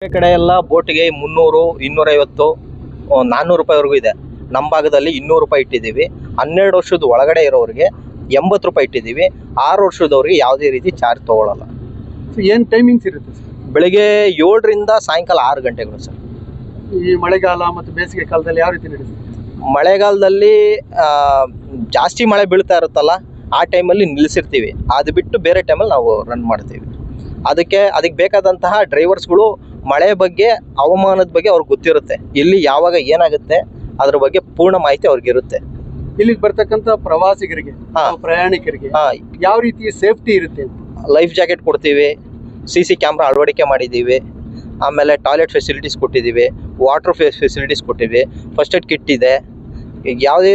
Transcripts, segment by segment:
ಬೇರೆ ಕಡೆ ಎಲ್ಲ ಬೋಟಿಗೆ ಮುನ್ನೂರು ಇನ್ನೂರೈವತ್ತು ನಾನ್ನೂರು ರೂಪಾಯಿವರೆಗೂ ಇದೆ. ನಮ್ಮ ಭಾಗದಲ್ಲಿ ಇನ್ನೂರು ರೂಪಾಯಿ ಇಟ್ಟಿದ್ದೀವಿ. ಹನ್ನೆರಡು ವರ್ಷದ ಒಳಗಡೆ ಇರೋರಿಗೆ ಎಂಬತ್ತು ರೂಪಾಯಿ ಇಟ್ಟಿದ್ದೀವಿ. ಆರು ವರ್ಷದವ್ರಿಗೆ ಯಾವುದೇ ರೀತಿ ಚಾರ್ಜ್ ತೊಗೊಳಲ್ಲ. ಏನು ಏನ್ ಟೈಮಿಂಗ್ಸ್ ಇರುತ್ತೆ ಸರ್ ಬೆಳಿಗ್ಗೆ ಏಳರಿಂದ ಸಾಯಂಕಾಲ ಆರು ಗಂಟೆಗಳು ಸರ್ ಈ ಮಳೆಗಾಲ ಮತ್ತು ಬೇಸಿಗೆ ಕಾಲದಲ್ಲಿ ಯಾವ ರೀತಿ ನಡೆಸುತ್ತೆ ಮಳೆಗಾಲದಲ್ಲಿ ಜಾಸ್ತಿ ಮಳೆ ಬೀಳ್ತಾ ಇರುತ್ತಲ್ಲ ಆ ಟೈಮಲ್ಲಿ ನಿಲ್ಲಿಸಿರ್ತೀವಿ. ಅದು ಬಿಟ್ಟು ಬೇರೆ ಟೈಮಲ್ಲಿ ನಾವು ರನ್ ಮಾಡ್ತೀವಿ. ಅದಕ್ಕೆ ಅದಕ್ಕೆ ಬೇಕಾದಂತಹ ಡ್ರೈವರ್ಸ್ಗಳು ಮಳೆ ಬಗ್ಗೆ ಹವಾಮಾನದ ಬಗ್ಗೆ ಅವ್ರಿಗೆ ಗೊತ್ತಿರುತ್ತೆ. ಇಲ್ಲಿ ಯಾವಾಗ ಏನಾಗುತ್ತೆ ಅದ್ರ ಬಗ್ಗೆ ಪೂರ್ಣ ಮಾಹಿತಿ ಅವ್ರಿಗೆ ಇರುತ್ತೆ. ಇಲ್ಲಿಗೆ ಬರ್ತಕ್ಕಂತ ಪ್ರವಾಸಿಗರಿಗೆ ಹಾ. ಪ್ರಯಾಣಿಕರಿಗೆ ಹಾ, ಯಾವ ರೀತಿ ಸೇಫ್ಟಿ ಇರುತ್ತೆ ಲೈಫ್ ಜಾಕೆಟ್ ಕೊಡ್ತೀವಿ ಸಿ ಸಿ ಕ್ಯಾಮ್ರಾ ಅಳವಡಿಕೆ ಮಾಡಿದ್ದೀವಿ ಆಮೇಲೆ ಟಾಯ್ಲೆಟ್ ಫೆಸಿಲಿಟೀಸ್ ಕೊಟ್ಟಿದ್ದೀವಿ ವಾಟರ್ ಫೆಸಿಲಿಟೀಸ್ ಕೊಟ್ಟಿವಿ ಫಸ್ಟ್ ಏಡ್ ಕಿಟ್ ಇದೆ. ಈಗ ಯಾವುದೇ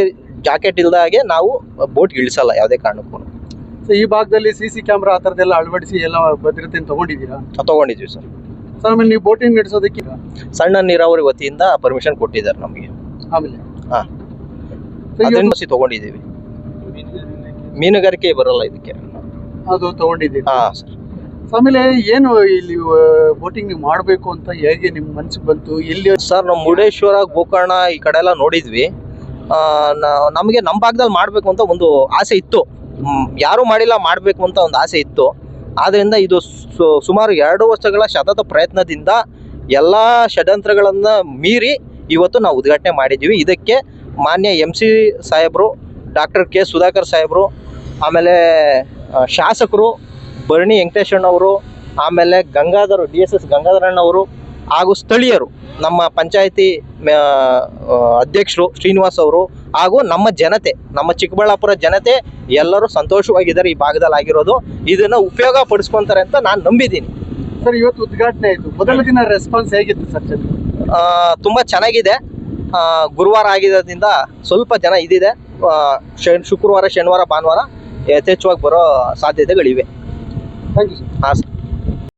ಜಾಕೆಟ್ ಇಲ್ದಾಗೆ ನಾವು ಬೋಟ್ ಇಳಿಸಲ್ಲ ಯಾವುದೇ ಕಾರಣಕ್ಕೂ. ಸೊ ಈ ಭಾಗದಲ್ಲಿ ಸಿ ಸಿ ಕ್ಯಾಮ್ರಾ ಆ ಥರದ್ದೆಲ್ಲ ಅಳವಡಿಸಿ ಎಲ್ಲ ಭದ್ರತೆಯನ್ನು ತಗೊಂಡಿದ್ದೀರಾ? ತೊಗೊಂಡಿದ್ದೀವಿ ಸರ್. ಸೊ ಆಮೇಲೆ ನೀವು ಬೋಟಿಂಗ್ ನಡೆಸೋದಕ್ಕೆ ಸಣ್ಣ ನೀರಾವರಿ ವತಿಯಿಂದ ಪರ್ಮಿಷನ್ ಕೊಟ್ಟಿದ್ದಾರೆ ನಮಗೆ. ಆಮೇಲೆ? ಹಾಂ. ಅದನ್ನ ತಗೊಂಡಿದ್ದೀವಿ. ಮೀನುಗಾರಿಕೆ ಬರಲ್ಲ ಇದಕ್ಕೆ. ಅದು ತಗೊಂಡಿದ್ದೀವಿ ಹಾಂ ಸರ್. ಆಮೇಲೆ ಏನು ಇಲ್ಲಿ ಬೋಟಿಂಗ್ ನೀವು ಮಾಡಬೇಕು ಅಂತ ಹೇಗೆ ನಿಮ್ಮ ಮನಸ್ಸಿಗೆ ಬಂತು? ಇಲ್ಲಿ ಸರ್ ನಮ್ಮ ಮುರುಡೇಶ್ವರ ಗೋಕರ್ಣ ಈ ಕಡೆ ಎಲ್ಲ ನೋಡಿದ್ವಿ. ನಮಗೆ ನಮ್ಮ ಭಾಗದಲ್ಲಿ ಮಾಡಬೇಕು ಅಂತ ಒಂದು ಆಸೆ ಇತ್ತು. ಯಾರೂ ಮಾಡಿಲ್ಲ ಮಾಡಬೇಕು ಅಂತ ಒಂದು ಆಸೆ ಇತ್ತು. ಆದ್ದರಿಂದ ಇದು ಸುಮಾರು ಎರಡು ವರ್ಷಗಳ ಸತತ ಪ್ರಯತ್ನದಿಂದ ಎಲ್ಲ ಷಡ್ಯಂತ್ರಗಳನ್ನು ಮೀರಿ ಇವತ್ತು ನಾವು ಉದ್ಘಾಟನೆ ಮಾಡಿದ್ದೀವಿ. ಇದಕ್ಕೆ ಮಾನ್ಯ ಎಂ ಸಿ ಸಾಹೇಬರು, ಡಾಕ್ಟರ್ ಕೆ ಸುಧಾಕರ್ ಸಾಹೇಬರು, ಆಮೇಲೆ ಶಾಸಕರು ಭರಣಿ ವೆಂಕಟೇಶಣ್ಣವರು ಆಮೇಲೆ ಗಂಗಾಧರ್, ಡಿ ಎಸ್ ಎಸ್ ಗಂಗಾಧರಣ್ಣವರು ಹಾಗೂ ಸ್ಥಳೀಯರು ನಮ್ಮ ಪಂಚಾಯಿತಿ ಅಧ್ಯಕ್ಷರು ಶ್ರೀನಿವಾಸ್ ಅವರು ಹಾಗೂ ನಮ್ಮ ಜನತೆ ನಮ್ಮ ಚಿಕ್ಕಬಳ್ಳಾಪುರ ಜನತೆ ಎಲ್ಲರೂ ಸಂತೋಷವಾಗಿದ್ದಾರೆ ಈ ಭಾಗದಲ್ಲಿ ಆಗಿರೋದು. ಇದನ್ನು ಉಪಯೋಗ ಪಡಿಸ್ಕೊಂತಾರೆ ಅಂತ ನಾನು ನಂಬಿದ್ದೀನಿ. ಸರ್ ಇವತ್ತು ಉದ್ಘಾಟನೆ ಆಯಿತು. ಮೊದಲ ದಿನ ರೆಸ್ಪಾನ್ಸ್ ಹೇಗಿತ್ತು ಸರ್ ತುಂಬ ಚೆನ್ನಾಗಿದೆ. ಗುರುವಾರ ಆಗಿರೋದ್ರಿಂದ ಸ್ವಲ್ಪ ಜನ ಇದಿದೆ. ಶುಕ್ರವಾರ ಶನಿವಾರ ಭಾನುವಾರ ಯಥೇಚ್ಛವಾಗಿ ಬರೋ ಸಾಧ್ಯತೆಗಳಿವೆ. ಥ್ಯಾಂಕ್ ಯು ಸರ್ ಹಾಂ ಸರ್.